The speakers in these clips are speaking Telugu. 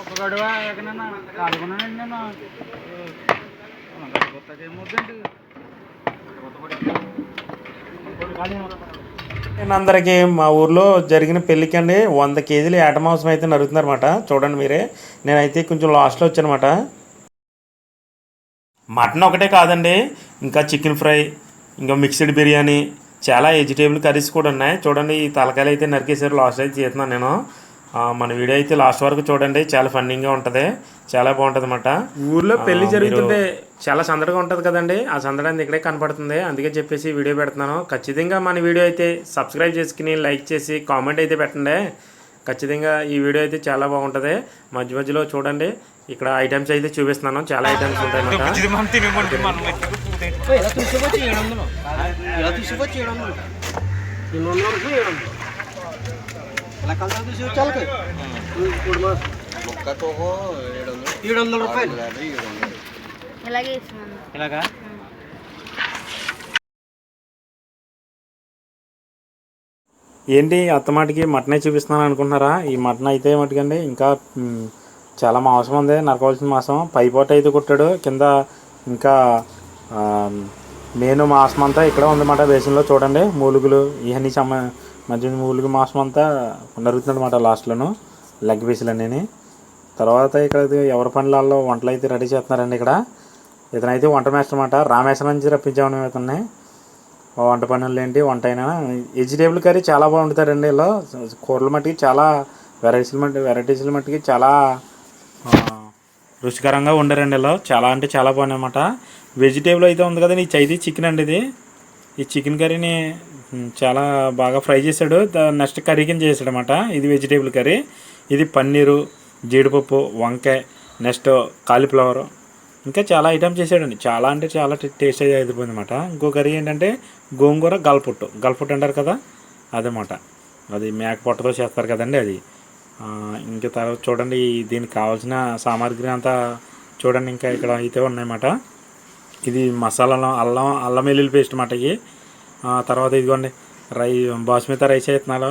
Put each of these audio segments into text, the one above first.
ఒక్క గడువ ఎక్కడన్నా కాదుకున్నానండి నేను కొత్తగా ఏమవుతుంది అందరికీ మా ఊర్లో జరిగిన పెళ్ళికి అండి వంద కేజీలు ఏటమాంసం అయితే నరుగుతున్నారన్నమాట చూడండి మీరే. నేనైతే కొంచెం లాస్ట్లో వచ్చానమాట మటన్ ఒకటే కాదండి ఇంకా చికెన్ ఫ్రై ఇంకా మిక్స్డ్ బిర్యానీ చాలా వెజిటేబుల్ కర్రీస్ కూడా ఉన్నాయి. చూడండి ఈ తలకాయలు అయితే నరికేసారు లాస్ట్ అయితే చేస్తున్నాను నేను. మన వీడియో అయితే లాస్ట్ వరకు చూడండి. చాలా ఫన్నీగా ఉంటుంది. చాలా బాగుంటుంది అనమాట ఊర్లో పెళ్ళి జరుగుతుంటే చాలా సందడిగా ఉంటుంది కదండి. ఆ సందడి అనేది ఇక్కడే కనపడుతుంది. అందుకే చెప్పేసి వీడియో పెడుతున్నాను. ఖచ్చితంగా మన వీడియో అయితే సబ్స్క్రైబ్ చేసుకుని లైక్ చేసి కామెంట్ అయితే పెట్టండి. ఖచ్చితంగా ఈ వీడియో అయితే చాలా బాగుంటుంది. మధ్య మధ్యలో చూడండి. ఇక్కడ ఐటమ్స్ అయితే చూపిస్తున్నాను. చాలా ఐటమ్స్ ఉంటాయి ఏడు వందలు. రూపాయలు ఇలాగే? ఏంటి అత్తమాటికి మటనే చూపిస్తున్నాను అనుకుంటున్నారా? ఈ మటన్ అయితే మటుకండి ఇంకా మ్, చాలా మాంసం ఉంది నరకవలసిన మాంసం. పైపోట అయితే కుట్టాడు కింద ఇంకా మెయిన్ మాంసం అంతా ఇక్కడ ఉందన్నమాట బేసిన్లో చూడండి మూలుగులు ఇవన్నీ సమ మధ్య మూలుగు మాసం అంతా నరుగుతుందన్నమాట లాస్ట్లోను లెగ్ పీసులు అన్నీ తర్వాత ఇక్కడ ఎవరి పనులలో వంటలు అయితే రెడీ చేస్తున్నారండి ఇక్కడ. ఇతనైతే వంట మేస్టర్ అనమాట రామేశ్వరం నుంచి రప్పించామని ఇతన్ని. వంట పనులు ఏంటి వంట అయినా. వెజిటేబుల్ కర్రీ చాలా బాగుంటుందండి ఇలా కూరలు మట్టికి చాలా వెరైటీస్లు మట్టి వెరైటీస్ల మట్టికి చాలా రుచికరంగా వండారండి ఇలా చాలా అంటే చాలా బాగున్నాయి అనమాట వెజిటేబుల్ అయితే ఉంది కదండి ఇది చైతీ చికెన్ అండి ఇది. ఈ చికెన్ కర్రీని చాలా బాగా ఫ్రై చేశాడు. నెక్స్ట్ కర్రీ కింద చేశాడు అనమాట ఇది వెజిటేబుల్ కర్రీ. ఇది పన్నీరు జీడిపప్పు వంకాయ నెక్స్ట్ కాలీఫ్లవర్. ఇంకా చాలా ఐటమ్స్ చేసాడండి చాలా అంటే చాలా టేస్ట్ అయిపోయింది అనమాట ఇంకో కర్రీ ఏంటంటే గోంగూర గల్పుట్టు. గల్పుట్టు అంటారు కదా? అదనమాట అది మేక పొట్టతో చేస్తారు కదండి అది. ఇంకా తర్వాత చూడండి దీనికి కావాల్సిన సామాగ్రి అంతా చూడండి. ఇంకా ఇక్కడ అయితే ఉన్నాయన్నమాట. ఇది మసాలాలో అల్లం అల్లం వెల్లుల్లి పేస్ట్ అన్నమాట ఇవి తర్వాత ఇదిగోండి రై బాస్మిత రైస్ వేస్తున్నాడు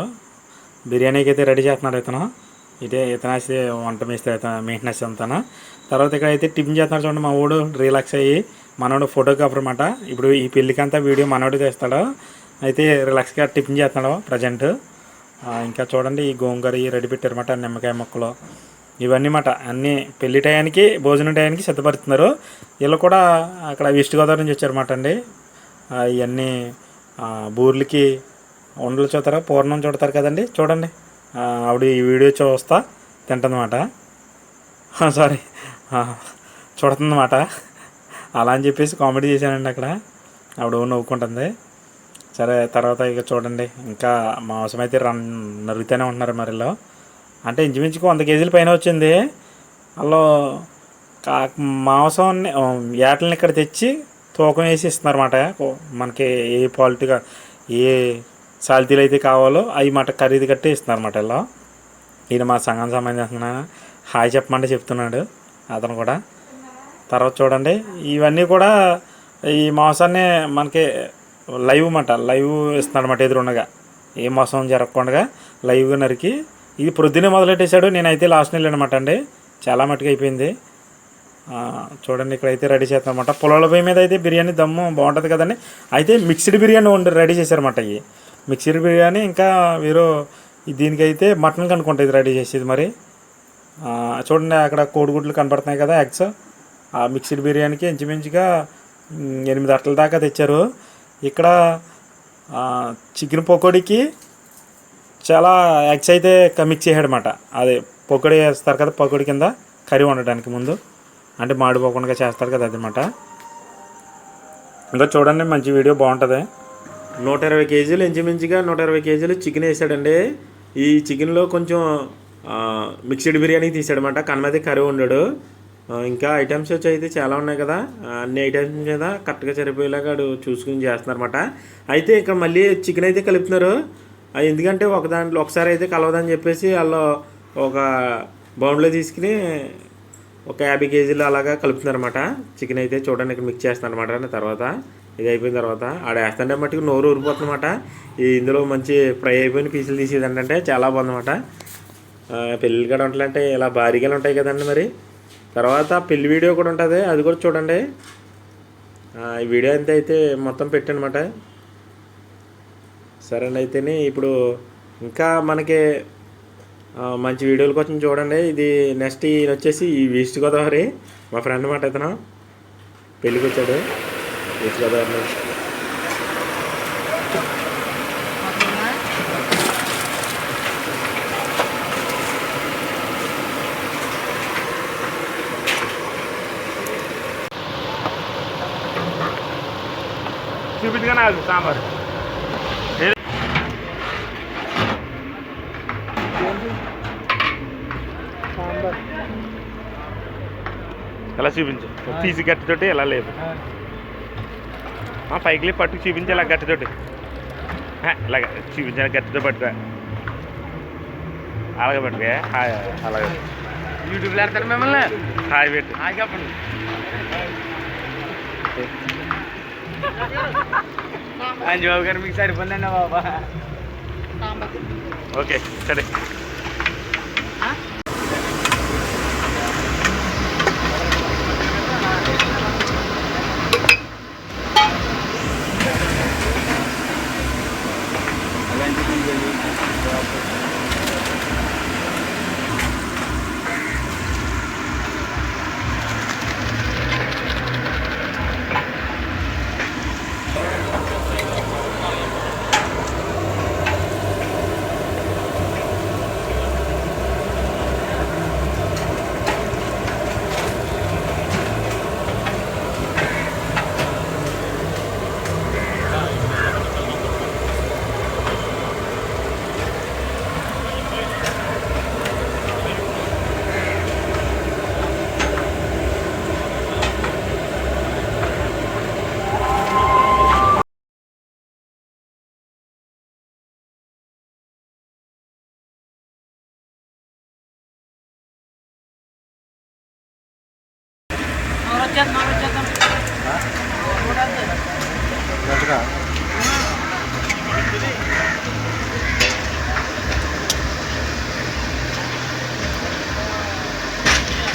బిర్యానీకి అయితే రెడీ చేస్తున్నాడు ఇతను. ఇదే ఇతనేసి వంట మేస్తే మెయింటెనెన్స్ అంతాను తర్వాత ఇక్కడ అయితే టిఫిన్ చేస్తున్నాడు చూడండి మా ఊడు రిలాక్స్ అయ్యి మనోడు ఫోటోగ్రాఫర్ అనమాట ఇప్పుడు ఈ పెళ్ళికంతా వీడియో మనోడు తీస్తాడు అయితే రిలాక్స్గా టిఫిన్ చేస్తున్నాడు ప్రజెంట్ ఇంకా చూడండి ఈ గోంగూర ఈ రెడీ పెట్టారన్నమాట నిమ్మకాయ మొక్కలు. ఇవన్నీ మాట అన్నీ పెళ్ళి టయానికి భోజనం టయానికి సిద్ధపడుతున్నారు వీళ్ళు కూడా అక్కడ ఈస్ట్ గోదావరి నుంచి వచ్చారన్నమాట అండి. ఇవన్నీ బూర్లకి ఉండలు చూతారా పూర్ణం చూడతారు కదండి. చూడండి. ఆవిడ ఈ వీడియో చూస్తా తింటుందన్నమాట. సారీ. చూడుతుందన్నమాట. అలా అని చెప్పేసి కామెడీ చేశానండి అక్కడ. ఆవిడ నవ్వుకుంటుంది. సరే తర్వాత ఇక చూడండి. ఇంకా మాంసం అయితే రన్ నరుగుతూనే ఉంటున్నారు మరిలో. అంటే ఇంచుమించుకు వంద కేజీల పైన వచ్చింది. వాళ్ళు కా మాంసం ఏటలను ఇక్కడ తెచ్చి తూకం వేసి ఇస్తున్నారన్నమాట. మనకి ఏ పాలిటిగా ఏ సాల్తీలు అయితే కావాలో అవి మాట ఖరీదు కట్టి ఇస్తున్నారన్నమాట ఇలా. ఈయన మా సంఘం సంబంధించిన హాయ్ చెప్పమంటే చెప్తున్నాడు అతను కూడా. తర్వాత చూడండి ఇవన్నీ కూడా ఈ మాంసాన్ని మనకి లైవ్ మాట లైవ్ ఇస్తున్నాడు అన్నమాట ఎదురుండగా. ఏ మోసం జరగకుండా లైవ్గా నరికి. ఇది ప్రొద్దునే మొదలెట్టేశాడు నేనైతే లాస్ట్ వెళ్ళానమాట అండి. చాలా మట్టుకు అయిపోయింది. చూడండి ఇక్కడైతే రెడీ చేస్తామన్నమాట పొలాల పొయ్యి మీద అయితే బిర్యానీ దమ్ము బాగుంటుంది కదండి. అయితే మిక్స్డ్ బిర్యానీ వండి రెడీ చేశారన్నమాట ఇవి మిక్స్డ్ బిర్యానీ ఇంకా వీరు దీనికైతే మటన్ కనుక్కుంటా ఇది రెడీ చేసేది మరి. చూడండి అక్కడ కోడిగుడ్లు కనపడుతున్నాయి కదా ఎగ్స్. ఆ మిక్స్డ్ బిర్యానీకి ఇంచుమించుగా ఎనిమిది అట్ల దాకా తెచ్చారు. ఇక్కడ చికెన్ పకోడీకి చాలా ఎగ్స్ అయితే మిక్స్ చేయడమాట అదే పకోడీ వేస్తారు కదా పకోడీ కింద కర్రీ వండడానికి ముందు. అంటే మాడిపోకుండా చేస్తారు కదా అదనమాట. ఇంకా చూడండి మంచి వీడియో బాగుంటుంది. నూట ఇరవై కేజీలు ఇంచుమించుగా నూట ఇరవై కేజీలు చికెన్ వేసాడండి. ఈ చికెన్లో కొంచెం మిక్స్డ్ బిర్యానీ తీసాడనమాట. కనమది కర్రీ ఉండాడు. ఇంకా ఐటమ్స్ వచ్చి అయితే చాలా ఉన్నాయి కదా. అన్ని ఐటమ్స్ మీద కరెక్ట్గా సరిపోయేలాగా వాడు చూసుకుని చేస్తున్నారన్నమాట అయితే ఇక్కడ మళ్ళీ చికెన్ అయితే కలుపుతున్నారు. ఎందుకంటే ఒక దాంట్లో ఒకసారి అయితే కలవదని చెప్పేసి వాళ్ళు ఒక బౌండ్లో తీసుకుని ఒక యాభై కేజీలు అలాగా కలుపుతుందనమాట చికెన్ అయితే చూడండి ఇక్కడ మిక్స్ చేస్తాను అనమాట తర్వాత ఇది అయిపోయిన తర్వాత ఆడ వేస్తుంటే మట్టుకు నోరు ఊరిపోతుందన్నమాట. ఈ ఇందులో మంచి ఫ్రై అయిపోయిన పీసులు తీసేది అంటే చాలా బాగుందన్నమాట. పెళ్ళిళ్ళు కూడా ఉండాలంటే ఇలా భారీగా ఉంటాయి కదండి మరి. తర్వాత పెళ్ళి వీడియో కూడా ఉంటుంది. అది కూడా చూడండి. ఈ వీడియో అంతా అయితే మొత్తం పెట్టనమాట సరేండి అయితేనే ఇప్పుడు ఇంకా మనకి మంచి వీడియోల కోసం చూడండి. ఇది నెక్స్ట్ ఈయన వచ్చేసి ఈ ఈస్ట్ గోదావరి మా ఫ్రెండ్ మాట ఇతను. పెళ్ళికి వచ్చాడు ఈస్ట్ గోదావరి నుంచి. చూపించగానే సాంబార్. ఎలా చూపించు. తీసి గట్టితోటి ఎలా లేదు. పైకి పట్టుకు చూపించు ఇలా గట్టితోటి. ఆ, ఇలాగ చూపించాలి గట్టితో పట్టుకో. అలాగే పట్టుకే. హాయ్ అలాగే. యూట్యూబ్లో పెడతారు మిమ్మల్ని. హాయ్ పెట్టు. హాయ్ చెప్పండి. అంజబాబు గారు మీకు సరిపోయిందండి బాబా. ఓకే సరే.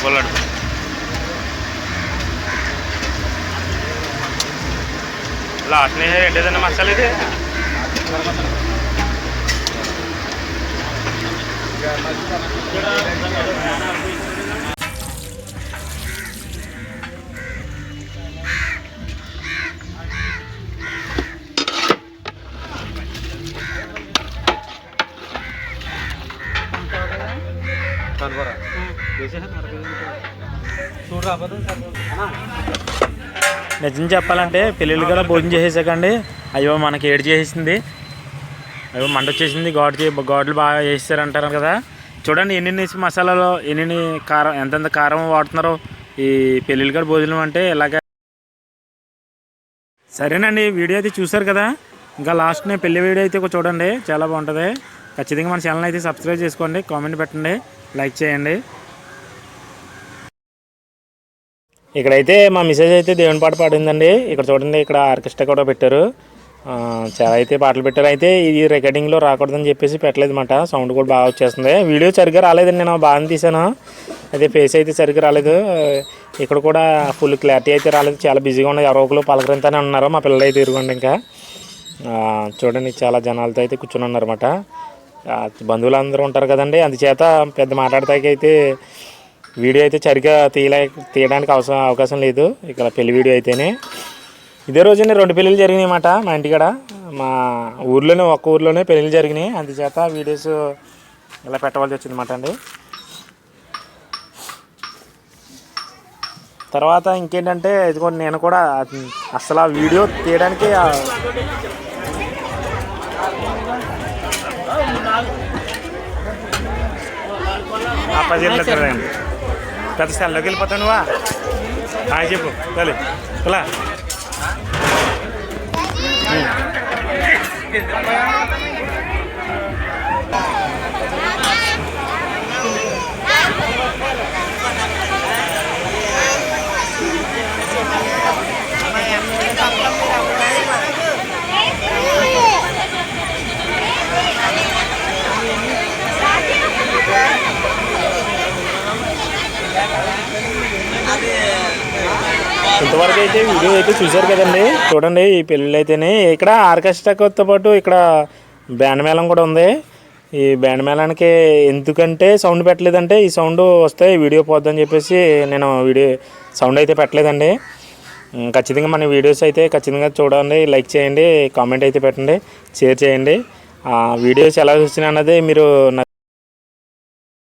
বলার लास्ट में है डेढ़ नंबर चले थे Yeah, నిజం చెప్పాలంటే పెళ్ళిళ్ళు కూడా భోజనం చేసేసాకండి అయ్యో మనకి ఏడు చేసేసింది. అయ్యో మంట వచ్చేసింది. చే ఘాట్లు బాగా వేసారంటారు కదా. చూడండి ఎన్ని మసాలాలు ఎన్ని కారం ఎంతెంత కారం వాడుతున్నారో ఈ పెళ్ళిళ్ళు కూడా భోజనం అంటే ఇలాగ. సరేనండి వీడియో అయితే చూసారు కదా. ఇంకా లాస్ట్నే పెళ్ళి వీడియో అయితే ఒక చూడండి. చాలా బాగుంటుంది. ఖచ్చితంగా మన ఛానల్ అయితే సబ్స్క్రైబ్ చేసుకోండి. కామెంట్ పెట్టండి. లైక్ చేయండి. ఇక్కడైతే మా మిసేజ్ అయితే దేవుని పాట పాడిందండి. ఇక్కడ చూడండి ఇక్కడ ఆర్కెస్ట్రా కూడా పెట్టారు. చాలా అయితే పాటలు పెట్టారు. అయితే ఇది రికార్డింగ్లో రాకూడదని చెప్పేసి పెట్టలేదు అనమాట సౌండ్ కూడా బాగా వచ్చేస్తుంది. వీడియో సరిగ్గా రాలేదండి నేను బాగా తీసాను అయితే ఫేస్ అయితే సరిగ్గా రాలేదు. ఇక్కడ కూడా ఫుల్ క్లారిటీ అయితే రాలేదు. చాలా బిజీగా ఉన్నాయి ఎవరో ఒకరు పలకరింతనే ఉన్నారు. మా పిల్లలు అయితే ఇరుగుండి ఇంకా. చూడండి చాలా జనాలతో అయితే కూర్చుని ఉన్నారన్నమాట. బంధువులు అందరూ ఉంటారు కదండి. అందుచేత పెద్ద మాట్లాడతాకైతే వీడియో అయితే సరిగ్గా తీయలే తీయడానికి అవసరం అవకాశం లేదు. ఇక్కడ పెళ్ళి వీడియో అయితేనే. ఇదే రోజునే రెండు పెళ్ళిళ్ళు జరిగినాయి అన్నమాట మా ఇంటికాడ. మా ఊర్లోనే ఒక్క ఊర్లోనే పెళ్ళిళ్ళు జరిగినాయి. అందుచేత వీడియోస్ ఇలా పెట్టవలసి వచ్చింది అన్నమాట అండి. తర్వాత ఇంకేంటంటే ఇదిగో నేను కూడా అసలు ఆ వీడియో తీయడానికి ఆ- పెద్ద సెల్లోకి వెళ్ళిపోతావు నువ్వా? హాయ్ చెప్పు తల్లి. ఇలా ఇంతవరకు అయితే వీడియో అయితే చూశారు కదండి. చూడండి ఈ పెళ్ళి అయితేనే ఇక్కడ ఆర్కెస్ట్రాతో పాటు ఇక్కడ బ్యాండ్ మేళం కూడా ఉంది. ఈ బ్యాండ్ మేళానికి ఎందుకంటే సౌండ్ పెట్టలేదంటే ఈ సౌండ్ వస్తే వీడియో పోద్దని చెప్పేసి నేను వీడియో సౌండ్ అయితే పెట్టలేదండి. ఖచ్చితంగా మన వీడియోస్ అయితే ఖచ్చితంగా చూడండి లైక్ చేయండి కామెంట్ అయితే పెట్టండి షేర్ చేయండి. ఆ వీడియోస్ ఎలా వచ్చినాయి అన్నది మీరు